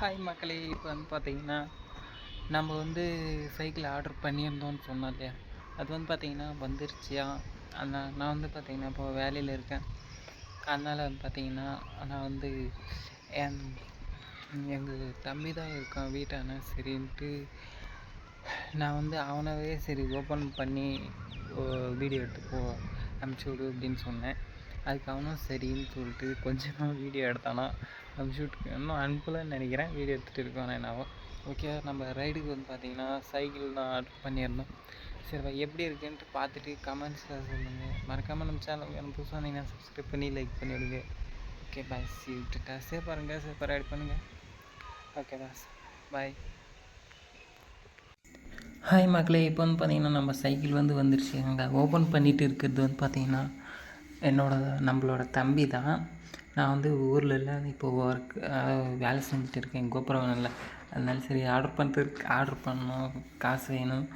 Hi மக்களே. இப்போ வந்து பார்த்தீங்கன்னா நம்ம வந்து சைக்கிள் ஆர்டர் பண்ணியிருந்தோம்னு சொன்னோம் இல்லையா? அது வந்து பார்த்தீங்கன்னா வந்துருச்சியா? ஆனால் நான் வந்து பார்த்தீங்கன்னா இப்போ வேலையில் இருக்கேன். அதனால் வந்து பார்த்தீங்கன்னா நான் வந்து என் எங்கள் தம்பி தான் இருக்கான் வீட்டான. சரின்ட்டு நான் வந்து அவனவே சரி ஓப்பன் பண்ணி வீடியோ எடுத்து போ அனுப்பிச்சி விடு அப்படின்னு சொன்னேன். அதுக்கு அவனும் சரின்னு சொல்லிட்டு கொஞ்சம் வீடியோ எடுத்தானா. அனுப்பிச்சி ஷூட்டுக்கு இன்னும் அனுப்பலன்னு நினைக்கிறேன். வீடியோ எடுத்துகிட்டு இருக்கோம் என்னவோ. ஓகே நம்ம ரைடுக்கு வந்து பார்த்தீங்கன்னா சைக்கிள் தான் ஆர்டர் பண்ணியிருந்தோம். சரி எப்படி இருக்குன்ட்டு பார்த்துட்டு கமெண்ட்ஸில் சொல்லுங்கள் மறக்காமல் நம்ம சேனலுக்கு எனக்கு புதுசாக வந்தீங்கன்னா சப்ஸ்கிரைப் பண்ணி லைக் பண்ணி விடுங்க. ஓகே பாய் சி விட்டுட்டா சே பாருங்கள் சேஃபாக ரைட் பண்ணுங்கள் ஓகே பாஸ் பாய் ஹாய் மக்களே இப்போ வந்து பார்த்தீங்கன்னா நம்ம சைக்கிள் வந்து வந்துருச்சு அங்கே ஓப்பன் பண்ணிகிட்டு இருக்கிறது வந்து பார்த்தீங்கன்னா என்னோட நம்மளோட தம்பி தான். நான் வந்து ஊரில் இல்லை இப்போ ஒர்க் வேலை செஞ்சுட்டு இருக்கேன். கோபுரவனில் அதனால சரி ஆர்டர் பண்ணுறதுக்கு ஆர்டர் பண்ணணும். காசு வேணும்.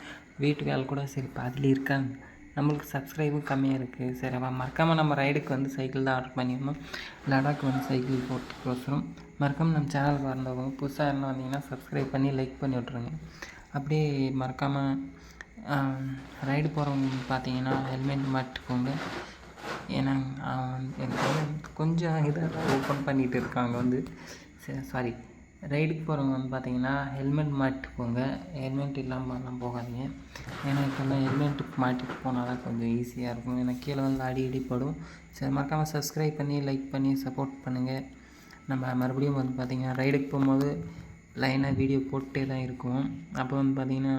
வீட்டு வேலை கூட சரி பாதியில் இருக்காங்க. நம்மளுக்கு சப்ஸ்கிரைபும் கம்மியாக இருக்குது சரி அவன் மறக்காமல் நம்ம ரைடுக்கு வந்து சைக்கிள் தான் ஆர்டர் பண்ணியிருந்தோம் லடாக் வந்து சைக்கிள் போட்டுக்கோசரம் மறக்காமல் நம்ம சேனலுக்கு வந்தவங்க புதுசாக இருந்தால் வந்தீங்கன்னா சப்ஸ்கிரைப் பண்ணி லைக் பண்ணி விட்ருங்க அப்படியே மறக்காமல் ரைடு போகிறவங்க பார்த்தீங்கன்னா ஹெல்மெட் மாட்டுக்கோங்க ஏன்னா எனக்கு கொஞ்சம் இதாக ஓப்பன் பண்ணிகிட்டு இருக்காங்க வந்து. சாரி ரைடுக்கு போகிறவங்க வந்து பார்த்தீங்கன்னா ஹெல்மெட் மாட்டிக்கோங்க. ஹெல்மெட் இல்லாமலாம் போகாதீங்க. ஏன்னா இப்போல்லாம் ஹெல்மெட் மாட்டிட்டு போனால் தான் கொஞ்சம் ஈஸியாக இருக்கும். ஏன்னா கீழே வந்து அடி அடிப்படும் சரி மறக்காமல் சப்ஸ்கிரைப் பண்ணி லைக் பண்ணி சப்போர்ட் பண்ணுங்கள் நம்ம மறுபடியும் வந்து பார்த்திங்கன்னா ரைடுக்கு போகும்போது லைனாக வீடியோ போட்டே தான் இருக்கும். அப்போ வந்து பார்த்திங்கன்னா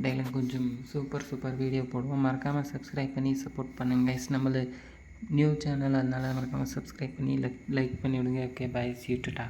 டெய்லியும் கொஞ்சம் சூப்பர் சூப்பர் வீடியோ போடுவோம். மறக்காமல் சப்ஸ்கிரைப் பண்ணி சப்போர்ட் பண்ணுங்கள் கைஸ் நம்மளது நியூ சேனல் அதனால் மறக்காமல் சப்ஸ்கிரைப் பண்ணி லைக் லைக் பண்ணி விடுங்க ஓகே பை சீட்டுட்டா